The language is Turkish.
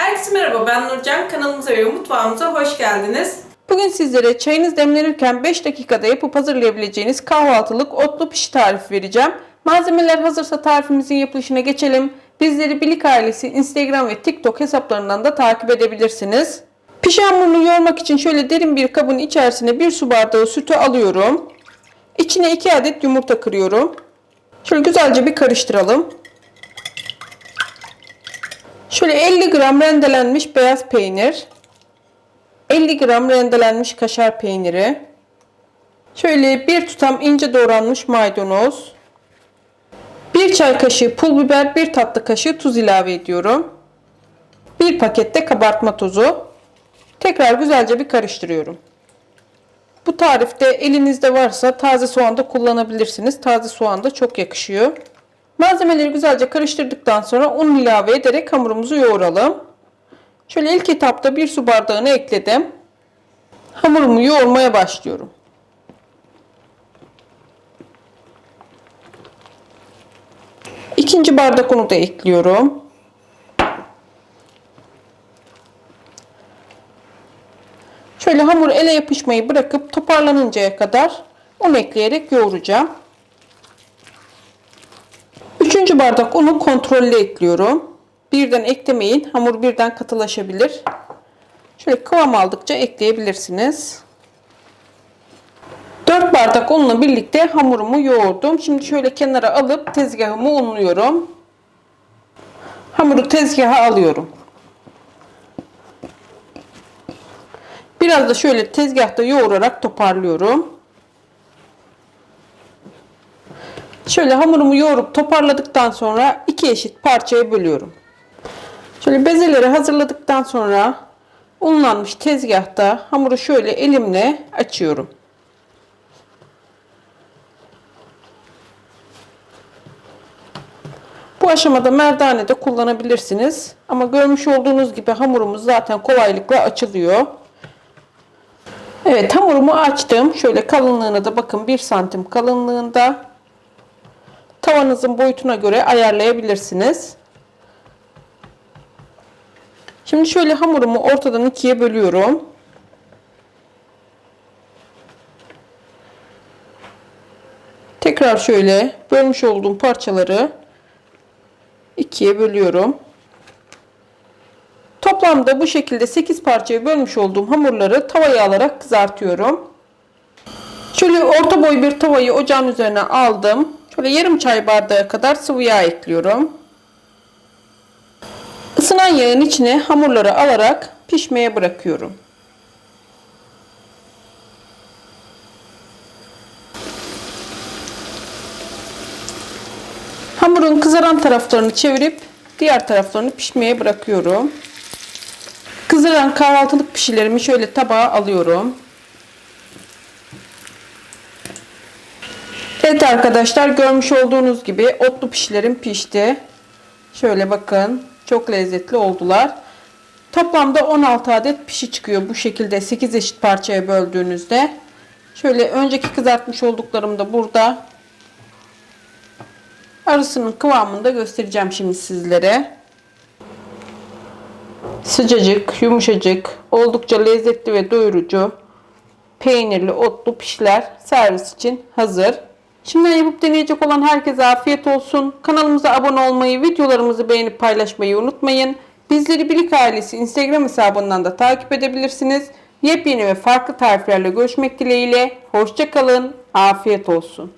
Herkese merhaba ben Nurcan. Kanalımıza ve mutfağımıza hoş geldiniz. Bugün sizlere çayınız demlenirken 5 dakikada yapıp hazırlayabileceğiniz kahvaltılık otlu pişi tarifi vereceğim. Malzemeler hazırsa tarifimizin yapılışına geçelim. Bizleri Bilik ailesi Instagram ve TikTok hesaplarından da takip edebilirsiniz. Pişi hamurunu yoğurmak için şöyle derin bir kabın içerisine 1 su bardağı sütü alıyorum. İçine 2 adet yumurta kırıyorum. Şöyle güzelce bir karıştıralım. Şöyle 50 gram rendelenmiş beyaz peynir. 50 gram rendelenmiş kaşar peyniri. Şöyle bir tutam ince doğranmış maydanoz. 1 çay kaşığı pul biber, 1 tatlı kaşığı tuz ilave ediyorum. 1 pakette kabartma tozu. Tekrar güzelce bir karıştırıyorum. Bu tarifte elinizde varsa taze soğan da kullanabilirsiniz. Taze soğan da çok yakışıyor. Malzemeleri güzelce karıştırdıktan sonra un ilave ederek hamurumuzu yoğuralım. Şöyle ilk etapta bir su bardağını ekledim. Hamurumu yoğurmaya başlıyorum. İkinci bardak unu da ekliyorum. Şöyle hamur ele yapışmayı bırakıp toparlanıncaya kadar un ekleyerek yoğuracağım. Üçüncü bardak unu kontrollü ekliyorum. Birden eklemeyin. Hamur birden katılaşabilir. Şöyle kıvam aldıkça ekleyebilirsiniz. 4 bardak unla birlikte hamurumu yoğurdum. Şimdi şöyle kenara alıp tezgahımı unluyorum. Hamuru tezgaha alıyorum. Biraz da şöyle tezgahta yoğurarak toparlıyorum. Şöyle hamurumu yoğurup toparladıktan sonra iki eşit parçaya bölüyorum. Şöyle bezeleri hazırladıktan sonra unlanmış tezgahta hamuru şöyle elimle açıyorum. Bu aşamada merdane de kullanabilirsiniz. Ama görmüş olduğunuz gibi hamurumuz zaten kolaylıkla açılıyor. Evet hamurumu açtım. Şöyle kalınlığına da bakın 1 santim kalınlığında. Tavanızın boyutuna göre ayarlayabilirsiniz. Şimdi şöyle hamurumu ortadan ikiye bölüyorum. Tekrar şöyle bölmüş olduğum parçaları ikiye bölüyorum. Toplamda bu şekilde 8 parçaya bölmüş olduğum hamurları tavaya alarak kızartıyorum. Şöyle orta boy bir tavayı ocağın üzerine aldım. Şöyle yarım çay bardağı kadar sıvı yağ ekliyorum. Isınan yağın içine hamurları alarak pişmeye bırakıyorum. Hamurun kızaran taraflarını çevirip diğer taraflarını pişmeye bırakıyorum. Kızaran kahvaltılık pişilerimi şöyle tabağa alıyorum. Evet arkadaşlar görmüş olduğunuz gibi otlu pişilerim pişti. Şöyle bakın çok lezzetli oldular. Toplamda 16 adet pişi çıkıyor bu şekilde 8 eşit parçaya böldüğünüzde. Şöyle önceki kızartmış olduklarım da burada. Arısının kıvamını da göstereceğim şimdi sizlere. Sıcacık, yumuşacık, oldukça lezzetli ve doyurucu peynirli otlu pişler servis için hazır. Şimdiden yapıp deneyecek olan herkese afiyet olsun. Kanalımıza abone olmayı, videolarımızı beğenip paylaşmayı unutmayın. Bizleri Bilik Ailesi Instagram hesabından da takip edebilirsiniz. Yepyeni ve farklı tariflerle görüşmek dileğiyle. Hoşçakalın, afiyet olsun.